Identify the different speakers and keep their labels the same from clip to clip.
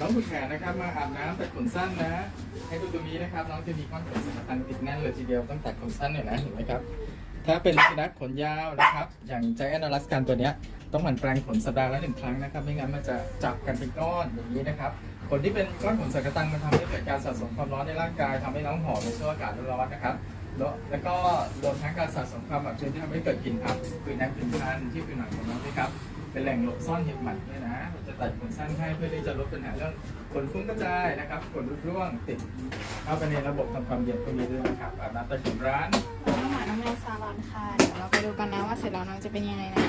Speaker 1: น้องคุณแขนนะครับมาอาบน้ำแต่ขนสั้นนะ ให้ดูตรงนี้นะครับ น้องจะมีก้อนขนสังกตังติดแน่นเลยทีเดียวตั้งแต่ขนสั้นเนี่ยนะเห็นไหมครับ ถ้าเป็นสุนัขขนยาวนะครับ อย่างใจแอนอลัสกันตัวเนี้ยต้องหมั่นแปรงขนสัปดาห์ละหนึ่งครั้งนะครับ ไม่งั้นมันจะจับกันเป็นก้อนอย่างนี้นะครับขนที่เป็นก้อนขนสักตังมันทำให้เกิดการสะสมความร้อนในร่างกายทำให้น้องหอบในช่วงอากาศร้อนๆนะครับแล้วแล้วก็รวมทั้งการสะสมความอับชื้นที่ทำให้เกิดกลิ่นอับคือน้ำกลิ่นคันที่ผิวหนังของน้องด้วยครับเป็นแหล่งหลบซ่อนเห็บหมัดด้วยนะ ตัดขนสั้นให้เพื่อที่จะลดปัญหาเรื่องขนฟุ้งกระจายนะครับขนรุดร่วงติดเข้าไปในระบบทำความเย็นตรงนี้ด้วยนะครับอาบน้ำใต้ถุนร้าน
Speaker 2: น้องหมาน้องแมวซาลอนค่ะเดี๋ยวเราไปดูกันนะว่าเสร็จแล้วน้องจะเป็นยังไงนะ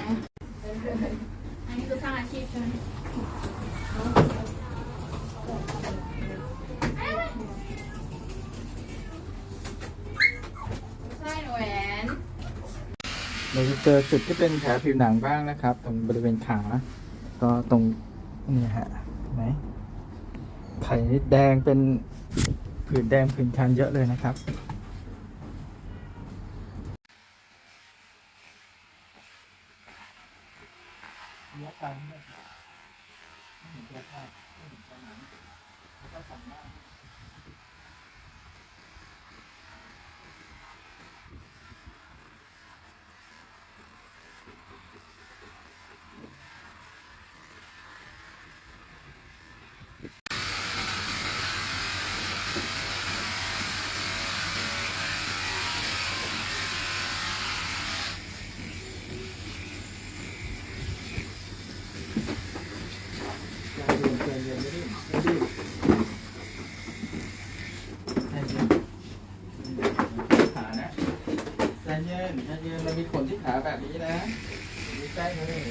Speaker 2: อันนี้คือสร้างอาชีพใช่ไหมใช่แหวน
Speaker 1: เราจะเจอจุดที่เป็นแผลผิวหนังบ้างนะครับ ตรงบริเวณขา ก็ตรง นี่ฮะไหมไข่แดงเป็นผื่นแดงผื่นคันเยอะเลยนะครับใจเย็นใจเย็นไม่รีบไม่รีบใจเย็นขานะใจ เย็นใจเย็นเรามีขนที่ขาแบบนี้นะมีแป้งเลย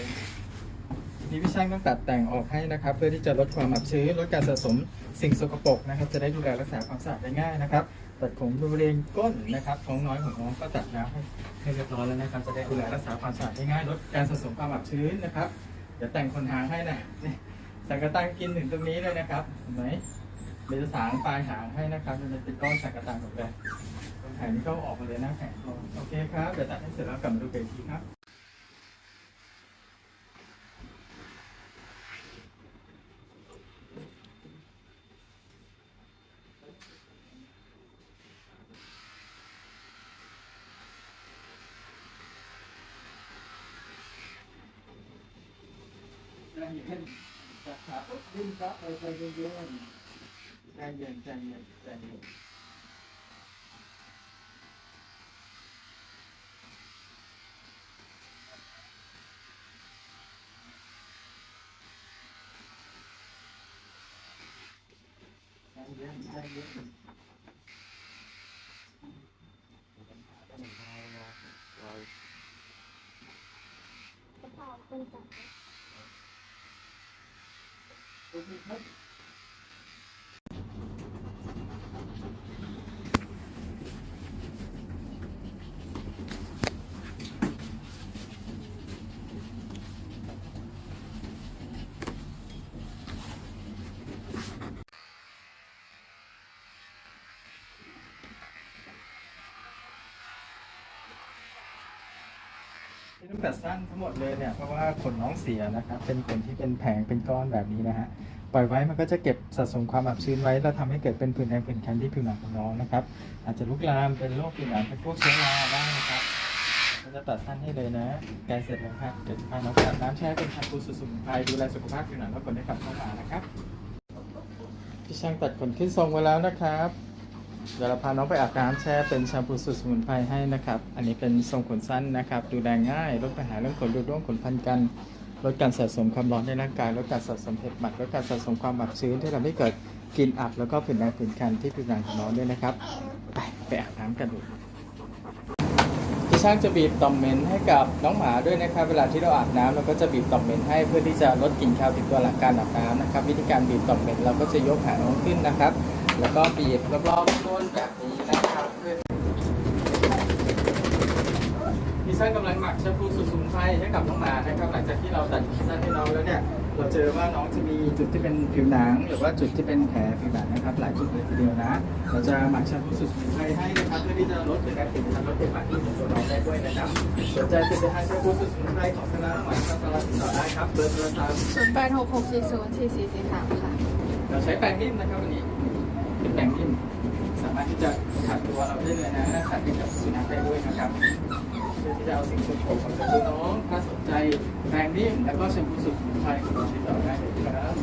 Speaker 1: นี่พี่ช่างต้องตัดแต่งออกให้นะครับ เพื่อที่จะลดความอับชื้นลดการสะสมสิ่งสกปรกนะครับ จะได้ดูแลรักษาความสะอาดได้ง่ายนะครับ ตัดขนบริเวณก้นนะครับท้องน้อยของน้องก็ตัดแล้วให้เรียบร้อยแล้วนะครับ จะได้ดูแลรักษาความสะอาดได้ง่าย ลดการสะสมความอับชื้นนะครับเดี๋ยวแต่งคนหางให้นะสังกะตังกินถึงตรงนี้เลยนะครับเห็นไหมเดี๋ยวจะสางปลายหางให้นะครับมันจะเป็นก้อนสังกะตังหมดเลย ตรงแขนนี่ก็ออกมาเลยนะแขนตรงโอเคครับเดี๋ยวตัดให้เสร็จแล้วกลับมาดูกันอีกทีครับใจเย็นจับขาปุ๊บดิ้นครับไปใจเย็นใจเย็นใจเย็นใจเย็น ใจ ที่ต้องตัดสั้นทั้งหมดเลยเนี่ยเพราะว่าขนน้องเสียนะครับเป็นขนที่เป็นแผงเป็นก้อนแบบนี้นะฮะปล่อยไว้มันก็จะเก็บสะสมความอับชื้นไว้แล้วทำให้เกิดเป็นผื่นแดงผื่นคันที่ผิวหนังของน้องนะครับ อาจจะลุกลามเป็นโรคผิวหนังเป็นพวกเชื้อราได้นะครับก็จะตัดสั้นให้เลยนะใกล้เสร็จแล้วครับเดี๋ยวพาน้องอาบน้ำแช่เป็นแชมพูสูตรสมุนไพรดูแลสุขภาพผิวหนังและขนได้กลับเข้ามานะครับพี่ช่างตัดขนขึ้นทรงไว้แล้วนะครับ เดี๋ยวเราพาน้องไปอาบน้ำแช่เป็นแชมพูสูตรสมุนไพรให้นะครับ อันนี้เป็นทรงขนสั้นนะครับ ดูแลง่ายลดปัญหาเรื่องขนรุดร่วงขนพันกันลดการสะสมความร้อนในร่างกายลดการสะสมเห็บหมัดลดการสะสมความอับชื้นที่ทำให้เกิดกลิ่นอับแล้วก็ผื่นแดงผื่นคันที่ผิวหนังของน้องด้วยนะครับ ไปไปอาบน้ำกันดูพี่ช่างจะบีบต่อมเหม็นให้กับน้องหมาด้วยนะครับ เวลาที่เราอาบน้ำเราก็จะบีบต่อมเหม็นให้เพื่อที่จะลดกลิ่นคาวติดตัวหลังการอาบน้ำนะครับ วิธีการบีบต่อมเหม็นเราก็จะยกหางน้องขึ้นนะครับ แล้วก็บีบรอบๆก้นแบบนี้นะครับเพื่อพี่สั้นกำลังหมักแชมพูสูตรสมุนไพรให้กับน้องหมานะครับหลังจากที่เราตัดพี่สั้นให้น้องแล้วเนี่ยเราเจอว่าน้องจะมีจุดที่เป็นผิวหนัง หรือว่าจุดที่เป็นแผลผิวหนังนะครับ หลายจุดเลยทีเดียวนะ เราจะหมักแชมพูสูตรสมุนไพรให้นะครับเพื่อที่จะลดการติดคันลดเป็นหมักที่ของตัวน้องได้ด้วยนะครับสนใจจะไปทานแชมพูสูตรสมุนไพรของคณะหมอครับสามารถติดต่อได้ครับเบอร์โทรศัพท์
Speaker 2: ศูนย์แปดหกหกสี่ศูนย์สี่สี่สี่สามค่ะ
Speaker 1: เราใช้แปรงนิ่มนะครับวันนี้ เป็นแปรงนิ่มสามารถที่จะขัดตัวเราได้เลยนะขัดให้กับสุนัขได้ด้วยนะครับเพื่อที่จะเอาสิ่งสกปรกของตัวน้องถ้าสนใจแปรงนิ่มแล้วก็แชมพูสูตรสมุนไพรของเราติดต่อได้เลยครับ